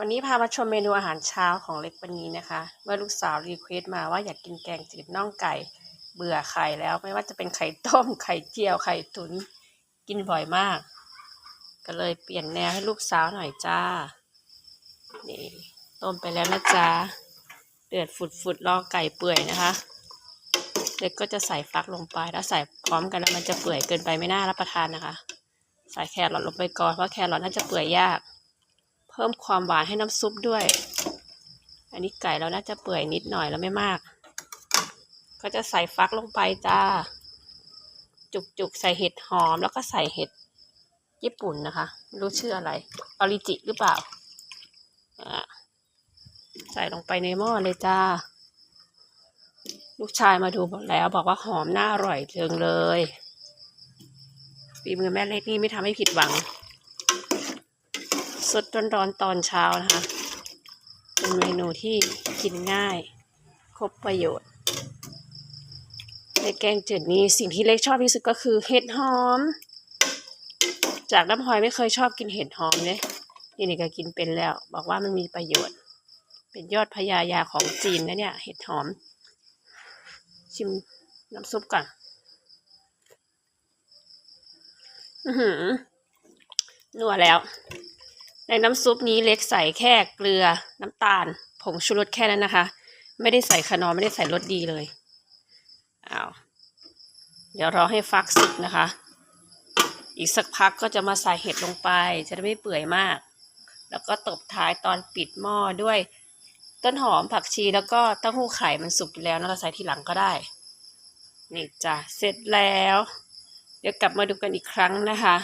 วันนี้พามาชมเมนูอาหารเช้าของเล็กปนีนะคะ เมื่อลูกสาวรีเควสต์มาว่าอยากกินแกงจืดน่องไก่ เบื่อไข่แล้วไม่ว่าจะเป็นไข่ต้ม ไข่เจียว ไข่ตุน กินบ่อยมาก ก็เลยเปลี่ยนแนวให้ลูกสาวหน่อยจ้า นี่ต้มไปแล้วนะจ๊ะ เดือดฝุดๆรอไก่เปื่อยนะคะ เล็กก็จะใส่ฟักลงไปถ้าใส่พร้อมกันแล้วมันจะเปื่อยเกินไปไม่น่ารับประทานนะคะ ใส่แครอทลงไปก่อนเพราะแครอทน่าจะเปื่อยยาก พิ่มความหวานให้น้ำซุปด้วย อันนี้ไก่เราน่าจะเปื่อยนิดหน่อยแล้วไม่มาก ก็จะใส่ฟักลงไปจ้า จุกๆ ใส่เห็ดหอมแล้วก็ใส่เห็ดญี่ปุ่นนะคะ ไม่รู้ชื่ออะไรออริจิหรือเปล่าอ่าใส่ลงไปในหม้อเลยจ้า ลูกชายมาดูแล้วบอกว่าหอมน่าอร่อยเจิงเลยฝีมือแม่เล็กนี่ไม่ทำให้ผิดหวัง สดร้อนๆตอนเช้านะคะ เป็นเมนูที่กินง่าย ครบประโยชน์ ในแกงจืดนี้สิ่งที่เล็กชอบที่สุดก็คือเห็ดหอม จากน้ำหอยไม่เคยชอบกินเห็ดหอมเลยนี่นี่ก็กินเป็นแล้ว บอกว่ามันมีประโยชน์ เป็นยอดพญายาของจีนนะเนี่ย เห็ดหอม ชิมน้ำซุปก่อนอือหือนัวแล้ว ในน้ำซุปนี้เล็กใส่แค่เกลือน้ำตาล ผงชูรสแค่นั้นนะคะ ไม่ได้ใส่ขนอไม่ได้ใส่รสดีเลยอ้าวเดี๋ยวรอให้ฟักสุกนะคะ อีกสักพักก็จะมาใส่เห็ดลงไป จะได้ไม่เปื่อยมาก แล้วก็ตบท้ายตอนปิดหม้อด้วย ต้นหอมผักชีแล้วก็เต้าหู้ไข่มันสุกอยู่แล้วนะเราใส่ทีหลังก็ได้ นี่จ้ะเสร็จแล้ว เดี๋ยวกลับมาดูกันอีกครั้งนะคะ